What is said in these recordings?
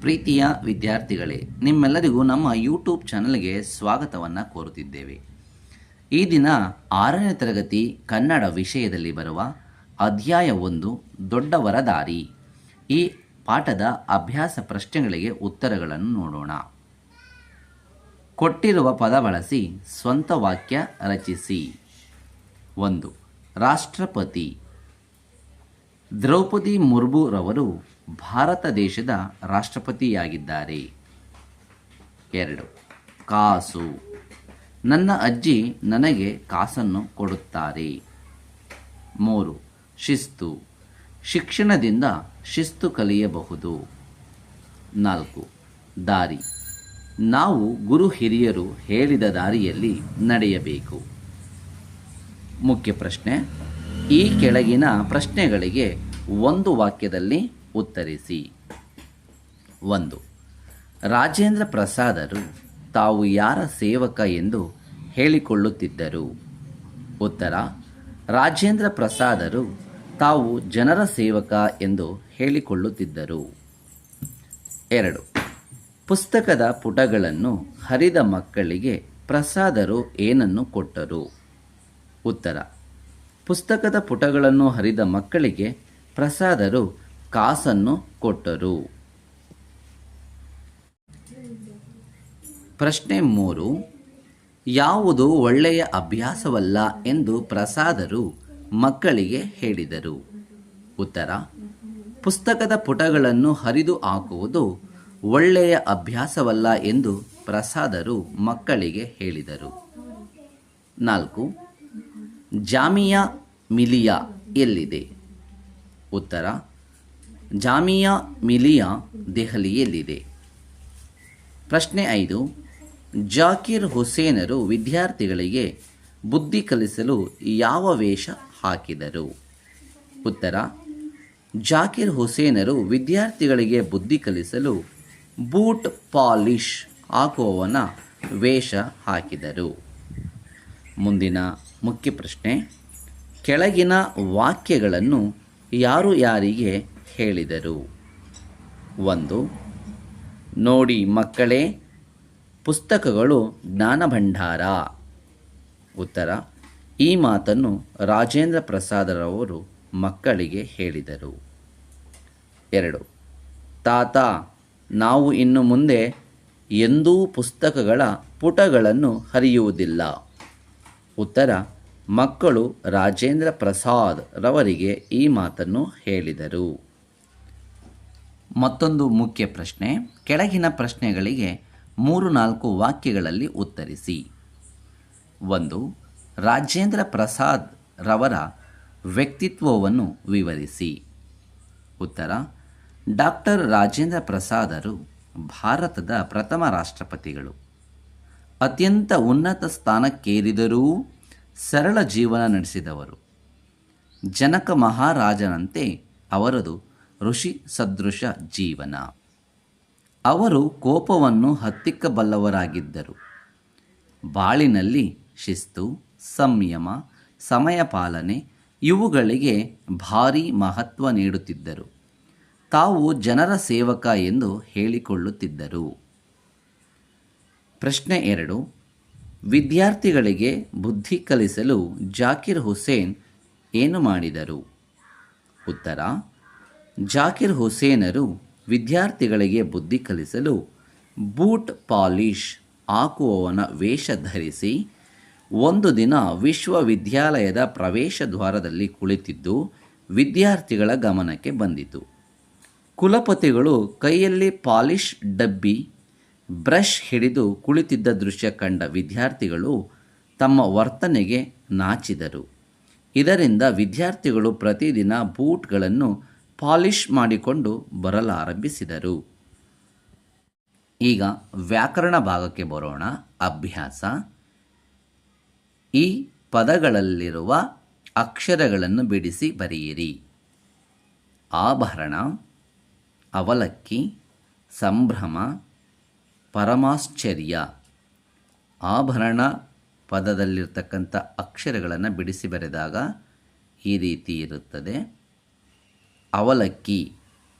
ಪ್ರೀತಿಯ ವಿದ್ಯಾರ್ಥಿಗಳೇ, ನಿಮ್ಮೆಲ್ಲರಿಗೂ ನಮ್ಮ ಯೂಟ್ಯೂಬ್ ಚಾನಲ್ಗೆ ಸ್ವಾಗತವನ್ನು ಕೋರುತ್ತಿದ್ದೇವೆ. ಈ ದಿನ ಆರನೇ ತರಗತಿ ಕನ್ನಡ ವಿಷಯದಲ್ಲಿ ಬರುವ ಅಧ್ಯಾಯ ಒಂದು ದೊಡ್ಡವರ ದಾರಿ ಈ ಪಾಠದ ಅಭ್ಯಾಸ ಪ್ರಶ್ನೆಗಳಿಗೆ ಉತ್ತರಗಳನ್ನು ನೋಡೋಣ. ಕೊಟ್ಟಿರುವ ಪದ ಬಳಸಿ ಸ್ವಂತ ವಾಕ್ಯ ರಚಿಸಿ. ಒಂದು, ರಾಷ್ಟ್ರಪತಿ. ದ್ರೌಪದಿ ಮುರ್ಮುರವರು ಭಾರತ ದೇಶದ ರಾಷ್ಟ್ರಪತಿಯಾಗಿದ್ದಾರೆ. ಎರಡು. ಕಾಸು. ನನ್ನ ಅಜ್ಜಿ ನನಗೆ ಕಾಸನ್ನು ಕೊಡುತ್ತಾರೆ. ಮೂರು. ಶಿಸ್ತು. ಶಿಕ್ಷಣದಿಂದ ಶಿಸ್ತು ಕಲಿಯಬಹುದು. ನಾಲ್ಕು. ದಾರಿ. ನಾವು ಗುರು ಹಿರಿಯರು ಹೇಳಿದ ದಾರಿಯಲ್ಲಿ ನಡೆಯಬೇಕು. ಮುಖ್ಯ ಪ್ರಶ್ನೆ. ಈ ಕೆಳಗಿನ ಪ್ರಶ್ನೆಗಳಿಗೆ ಒಂದು ವಾಕ್ಯದಲ್ಲಿ ಉತ್ತರಿಸಿ. ಒಂದು, ರಾಜೇಂದ್ರ ಪ್ರಸಾದರು ತಾವು ಯಾರ ಸೇವಕ ಎಂದು ಹೇಳಿಕೊಳ್ಳುತ್ತಿದ್ದರು? ಉತ್ತರ, ರಾಜೇಂದ್ರ ಪ್ರಸಾದರು ತಾವು ಜನರ ಸೇವಕ ಎಂದು ಹೇಳಿಕೊಳ್ಳುತ್ತಿದ್ದರು. ಎರಡು, ಪುಸ್ತಕದ ಪುಟಗಳನ್ನು ಹರಿದ ಮಕ್ಕಳಿಗೆ ಪ್ರಸಾದರು ಏನನ್ನು ಕೊಟ್ಟರು? ಉತ್ತರ, ಪುಸ್ತಕದ ಪುಟಗಳನ್ನು ಹರಿದ ಮಕ್ಕಳಿಗೆ ಪ್ರಸಾದರು ಕಾಸನ್ನು ಕೊಟ್ಟರು. ಪ್ರಶ್ನೆ ಮೂರು, ಯಾವುದು ಒಳ್ಳೆಯ ಅಭ್ಯಾಸವಲ್ಲ ಎಂದು ಪ್ರಸಾದರು ಮಕ್ಕಳಿಗೆ ಹೇಳಿದರು. ಉತ್ತರ, ಪುಸ್ತಕದ ಪುಟಗಳನ್ನು ಹರಿದು ಹಾಕುವುದು ಒಳ್ಳೆಯ ಅಭ್ಯಾಸವಲ್ಲ ಎಂದು ಪ್ರಸಾದರು ಮಕ್ಕಳಿಗೆ ಹೇಳಿದರು. ನಾಲ್ಕು, ಜಾಮಿಯಾ ಮಿಲಿಯಾ ಎಲ್ಲಿದೆ? ಉತ್ತರ ಜಾಮಿಯಾ ಮಿಲಿಯಾ ದೆಹಲಿಯಲ್ಲಿದೆ. ಪ್ರಶ್ನೆ ಐದು, ಜಾಕಿರ್ ಹುಸೇನರು ವಿದ್ಯಾರ್ಥಿಗಳಿಗೆ ಬುದ್ಧಿ ಕಲಿಸಲು ಯಾವ ವೇಷ ಹಾಕಿದರು? ಉತ್ತರ, ಜಾಕಿರ್ ಹುಸೇನರು ವಿದ್ಯಾರ್ಥಿಗಳಿಗೆ ಬುದ್ಧಿ ಕಲಿಸಲು ಬೂಟ್ ಪಾಲಿಶ್ ಹಾಕುವವನ ವೇಷ ಹಾಕಿದರು. ಮುಂದಿನ ಮುಖ್ಯ ಪ್ರಶ್ನೆ, ಕೆಳಗಿನ ವಾಕ್ಯಗಳನ್ನು ಯಾರು ಯಾರಿಗೆ ಹೇಳಿದರು. ಒಂದು, ನೋಡಿ ಮಕ್ಕಳೇ, ಪುಸ್ತಕಗಳು ಜ್ಞಾನ ಭಂಡಾರ ಉತ್ತರ, ಈ ಮಾತನ್ನು ರಾಜೇಂದ್ರ ಪ್ರಸಾದರವರು ಮಕ್ಕಳಿಗೆ ಹೇಳಿದರು. ಎರಡು, ತಾತ, ನಾವು ಇನ್ನು ಮುಂದೆ ಎಂದೂ ಪುಸ್ತಕಗಳ ಪುಟಗಳನ್ನು ಹರಿಯುವುದಿಲ್ಲ. ಉತ್ತರ, ಮಕ್ಕಳು ರಾಜೇಂದ್ರ ಪ್ರಸಾದ್ ರವರಿಗೆ ಈ ಮಾತನ್ನು ಹೇಳಿದರು. ಮತ್ತೊಂದು ಮುಖ್ಯ ಪ್ರಶ್ನೆ, ಕೆಳಗಿನ ಪ್ರಶ್ನೆಗಳಿಗೆ ಮೂರು ನಾಲ್ಕು ವಾಕ್ಯಗಳಲ್ಲಿ ಉತ್ತರಿಸಿ. ಒಂದು, ರಾಜೇಂದ್ರ ಪ್ರಸಾದ್ ರವರ ವ್ಯಕ್ತಿತ್ವವನ್ನು ವಿವರಿಸಿ. ಉತ್ತರ, ಡಾಕ್ಟರ್ ರಾಜೇಂದ್ರ ಪ್ರಸಾದರು ಭಾರತದ ಪ್ರಥಮ ರಾಷ್ಟ್ರಪತಿಗಳು. ಅತ್ಯಂತ ಉನ್ನತ ಸ್ಥಾನಕ್ಕೇರಿದರೂ ಸರಳ ಜೀವನ ನಡೆಸಿದವರು. ಜನಕ ಮಹಾರಾಜನಂತೆ ಅವರದು ಋಷಿ ಸದೃಶ ಜೀವನ. ಅವರು ಕೋಪವನ್ನು ಹತ್ತಿಕ್ಕಬಲ್ಲವರಾಗಿದ್ದರು. ಬಾಳಿನಲ್ಲಿ ಶಿಸ್ತು, ಸಂಯಮ, ಸಮಯ ಪಾಲನೆ ಇವುಗಳಿಗೆ ಭಾರೀ ಮಹತ್ವ ನೀಡುತ್ತಿದ್ದರು. ತಾವು ಜನರ ಸೇವಕ ಎಂದು ಹೇಳಿಕೊಳ್ಳುತ್ತಿದ್ದರು. ಪ್ರಶ್ನೆ ಎರಡು. ವಿದ್ಯಾರ್ಥಿಗಳಿಗೆ ಬುದ್ಧಿ ಕಲಿಸಲು ಜಾಕಿರ್ ಹುಸೇನ್ ಏನು ಮಾಡಿದರು? ಉತ್ತರ ಜಾಕಿರ್ ಹುಸೇನರು ವಿದ್ಯಾರ್ಥಿಗಳಿಗೆ ಬುದ್ಧಿ ಕಲಿಸಲು ಬೂಟ್ ಪಾಲಿಷ್ ಹಾಕುವವನ ವೇಷ ಧರಿಸಿ ಒಂದು ದಿನ ವಿಶ್ವವಿದ್ಯಾಲಯದ ಪ್ರವೇಶ ದ್ವಾರದಲ್ಲಿ ಕುಳಿತಿದ್ದು ವಿದ್ಯಾರ್ಥಿಗಳ ಗಮನಕ್ಕೆ ಬಂದಿತು. ಕುಲಪತಿಗಳು ಕೈಯಲ್ಲಿ ಪಾಲಿಷ್ ಡಬ್ಬಿ, ಬ್ರಷ್ ಹಿಡಿದು ಕುಳಿತಿದ್ದ ದೃಶ್ಯ ಕಂಡ ವಿದ್ಯಾರ್ಥಿಗಳು ತಮ್ಮ ವರ್ತನೆಗೆ ನಾಚಿದರು. ಇದರಿಂದ ವಿದ್ಯಾರ್ಥಿಗಳು ಪ್ರತಿದಿನ ಬೂಟ್ಗಳನ್ನು ಪಾಲಿಶ್ ಮಾಡಿಕೊಂಡು ಬರಲಾರಂಭಿಸಿದರು. ಈಗ ವ್ಯಾಕರಣ ಭಾಗಕ್ಕೆ ಬರೋಣ. ಅಭ್ಯಾಸ. ಈ ಪದಗಳಲ್ಲಿರುವ ಅಕ್ಷರಗಳನ್ನು ಬಿಡಿಸಿ ಬರೆಯಿರಿ. ಆಭರಣ, ಅವಲಕ್ಕಿ, ಸಂಭ್ರಮ, ಪರಮಾಶ್ಚರ್ಯ. ಆಭರಣ ಪದದಲ್ಲಿರ್ತಕ್ಕಂಥ ಅಕ್ಷರಗಳನ್ನು ಬಿಡಿಸಿ ಬರೆದಾಗ ಈ ರೀತಿ ಇರುತ್ತದೆ. ಅವಲಕ್ಕಿ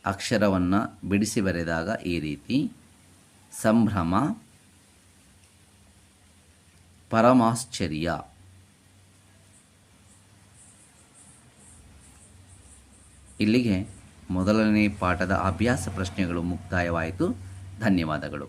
ಅಕ್ಷರವನ್ನು ಬಿಡಿಸಿ ಬರೆದಾಗ ಈ ರೀತಿ, ಸಂಭ್ರಮ, ಪರಮಾಶ್ಚರ್ಯ. ಇಲ್ಲಿಗೆ ಮೊದಲನೇ ಪಾಠದ ಅಭ್ಯಾಸ ಪ್ರಶ್ನೆಗಳು ಮುಕ್ತಾಯವಾಯಿತು. ಧನ್ಯವಾದಗಳು.